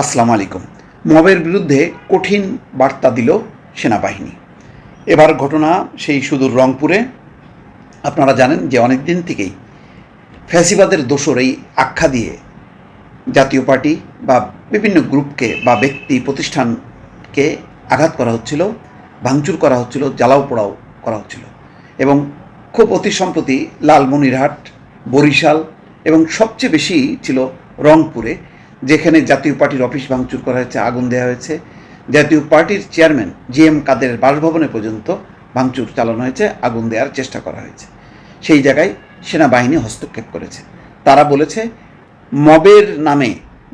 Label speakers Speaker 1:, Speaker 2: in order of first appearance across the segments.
Speaker 1: আসসালামু আলাইকুম। মবের বিরুদ্ধে কঠিন বার্তা দিল সেনাবাহিনী। এবার ঘটনা সেই সুদূর রংপুরে। আপনারা জানেন যে অনেক দিন থেকেই ফ্যাসিবাদের দোসর এই আখ্যা দিয়ে জাতীয় পার্টি বা বিভিন্ন গ্রুপকে বা ব্যক্তি প্রতিষ্ঠানকে আঘাত করা হচ্ছিল, ভাঙচুর করা হচ্ছিল, জ্বালাও পোড়াও করা হচ্ছিল। এবং খুব অতি সম্প্রতি লালমনিরহাট, বরিশাল এবং সবচেয়ে বেশি ছিল রংপুরে যেখানে জাতীয় পার্টির অফিস ভাঙচুর করা হয়েছে, আগুন দেওয়া হয়েছে। জাতীয় পার্টির চেয়ারম্যান জি এম কাদের বাসভবনে পর্যন্ত ভাঙচুর চালানো হয়েছে, আগুন দেওয়ার চেষ্টা করা হয়েছে। সেই জায়গায় সেনাবাহিনী হস্তক্ষেপ করেছে। তারা বলেছে, মবের নামে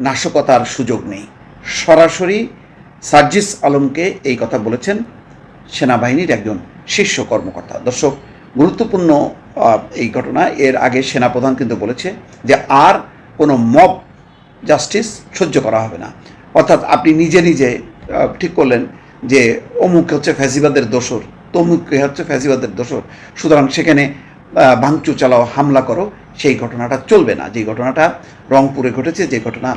Speaker 1: নাশকতার সুযোগ নেই। সরাসরি সার্জিস আলমকে এই কথা বলেছেন সেনাবাহিনীর একজন শীর্ষ কর্মকর্তা। দর্শক, গুরুত্বপূর্ণ এই ঘটনা। এর আগে সেনাপ্রধান কিন্তু বলেছে যে, আর কোনো মব জাস্টিস সহ্য করা হবে না। অর্থাৎ আপনি নিজে নিজে ঠিক করলেন যে অমুক হচ্ছে ফ্যাসিবাদের দোসর তমুক হচ্ছে ফ্যাসিবাদের দোসর সুতরাং সেখানে ভাঙচুর চালাও, হামলা করো, সেই ঘটনাটা চলবে না। যে ঘটনাটা রংপুরে ঘটেছে, যে ঘটনা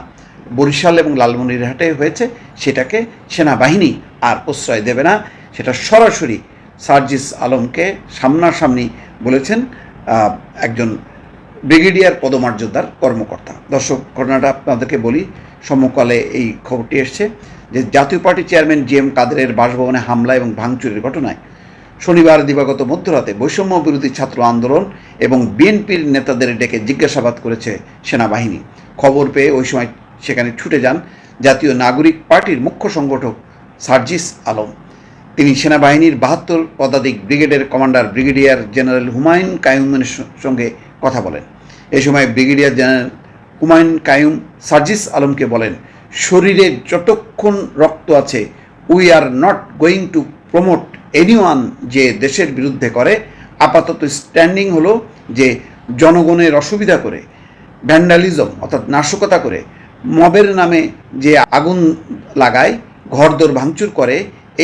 Speaker 1: বরিশাল এবং লালমনিরহাটে হয়েছে, সেটাকে সেনাবাহিনী আর প্রশ্রয় দেবে না। সেটা সরাসরি সার্জিস আলমকে সামনাসামনি বলেছেন একজন ব্রিগেডিয়ার পদমর্যাদার কর্মকর্তা। দর্শক, ঘটনাটা আপনাদেরকে বলি, সমকালে এই খবরটি এসছে যে জাতীয় পার্টি চেয়ারম্যান জি এম কাদেরের বাসভবনে হামলা এবং ভাঙচুরের ঘটনায় শনিবার দিবাগত মধ্যরাতে বৈষম্য বিরোধী ছাত্র আন্দোলন এবং বিএনপির নেতাদের ডেকে জিজ্ঞাসাবাদ করেছে সেনাবাহিনী। খবর পেয়ে ওই সময় সেখানে ছুটে যান জাতীয় নাগরিক পার্টির মুখ্য সংগঠক সার্জিস আলম। তিনি সেনাবাহিনীর বাহাত্তর পদাতিক ব্রিগেডের কমান্ডার ব্রিগেডিয়ার জেনারেল হুমায়ুন কায়ুমের সঙ্গে কথা বলেন। এই সময় ব্রিগেডিয়ার জেনারেল হুমায়ুন কায়ুম সার্জিস আলমকে বলেন, শরীরে যতক্ষণ রক্ত আছে we are not going to promote anyone যে দেশের বিরুদ্ধে করে। আপাতত স্ট্যান্ডিং হলো যে জনগণের অসুবিধা করে ভ্যান্ডালিজম অর্থাৎ নাশকতা করে, মবের নামে যে আগুন লাগায়, ঘরদোর ভাঙচুর করে,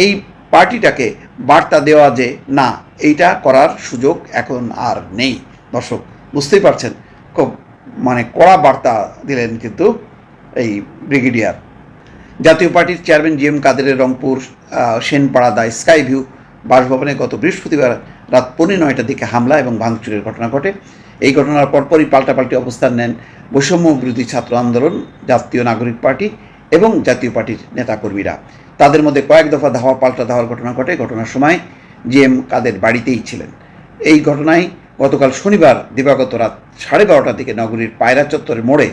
Speaker 1: এই পার্টিটাকে বার্তা দেওয়া যে না, এইটা করার সুযোগ এখন আর নেই। দর্শক বুঝতেই পারছেন। খুব মানে কড়া বার্তা দিলেন কিন্তু এই ব্রিগেডিয়ার। জাতীয় পার্টির চেয়ারম্যান জি এম কাদেরের Rangpur Senpara the sky view বাসভবনে গত বৃহস্পতিবার রাত পৌনে নয়টার দিকে হামলা এবং ভাঙচুরের ঘটনা ঘটে। এই ঘটনার পরপরই পাল্টাপাল্টি অবস্থান নেন বৈষম্য বিরোধী ছাত্র আন্দোলন, জাতীয় নাগরিক পার্টি এবং জাতীয় পার্টির নেতাকর্মীরা। তাদের মধ্যে কয়েক দফা ধাওয়া পাল্টা ধাওয়ার ঘটনা ঘটে। ঘটনার সময় জি এম কাদের বাড়িতেই ছিলেন। এই ঘটনায় গতকাল শনিবার দিবাগত রাত সাড়ে বারোটার দিকে নগরীর পায়রা চত্বরের মোড়ে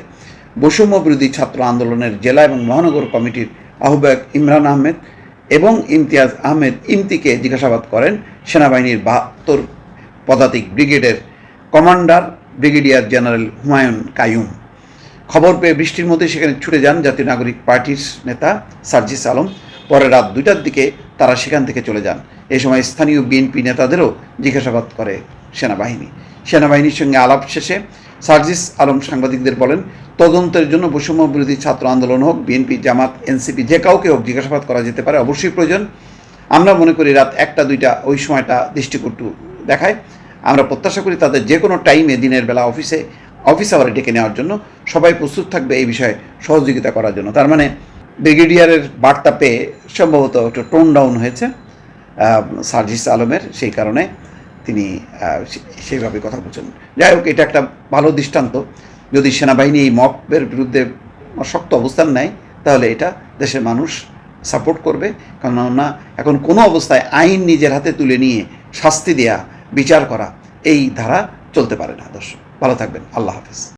Speaker 1: বৈষম্য বিরোধী ছাত্র আন্দোলনের জেলা এবং মহানগর কমিটির আহ্বায়ক ইমরান আহমেদ এবং ইমতিয়াজ আহমেদ ইমতিকে জিজ্ঞাসাবাদ করেন সেনাবাহিনীর বাহাত্তর পদাতিক ব্রিগেডের commander brigadier general Humayun Qayyum. খবর পেয়ে বৃষ্টির মধ্যে সেখানে ছুটে যান জাতীয় নাগরিক পার্টির নেতা সার্জিস আলম। পরে রাত দুইটার দিকে তারা সেখান থেকে চলে যান। এ সময় স্থানীয় বিএনপি নেতাদেরও জিজ্ঞাসাবাদ করে। সেনাবাহিনী। সেনাবাহিনীর সঙ্গে আলাপ শেষে সার্জিস আলম সাংবাদিকদের বলেন, তদন্তের জন্য বৈষম্য বিরোধী ছাত্র আন্দোলন হোক, বিএনপি, জামাত, এনসিপি, যে কাউকে হোক জিজ্ঞাসাবাদ করা যেতে পারে, অবশ্যই প্রয়োজন। আমরা মনে করি রাত একটা, দুইটা, ওই সময়টা দৃষ্টিকটু দেখায়। আমরা প্রত্যাশা করি তাদের যে কোনো টাইমে, দিনের বেলা অফিসে, অফিস আওয়ারে ডেকে নেওয়ার জন্য সবাই প্রস্তুত থাকবে এই বিষয়ে সহযোগিতা করার জন্য। তার মানে ব্রিগেডিয়ারের বার্তা পেয়ে সম্ভবত একটু টোন ডাউন হয়েছে সার্জিস আলমের সেই কারণে। তিনি সেইভাবে কথা বলছেন। যাই হোক, এটা একটা ভালো দৃষ্টান্ত। যদি সেনাবাহিনী এই মপের বিরুদ্ধে শক্ত অবস্থান নেয়, তাহলে এটা দেশের মানুষ সাপোর্ট করবে। কেননা এখন কোনো অবস্থায় আইন নিজের হাতে তুলে নিয়ে শাস্তি দেয়া, বিচার করা, এই ধারা চলতে পারে না। দর্শক, ভালো থাকবেন। আল্লাহ হাফেজ।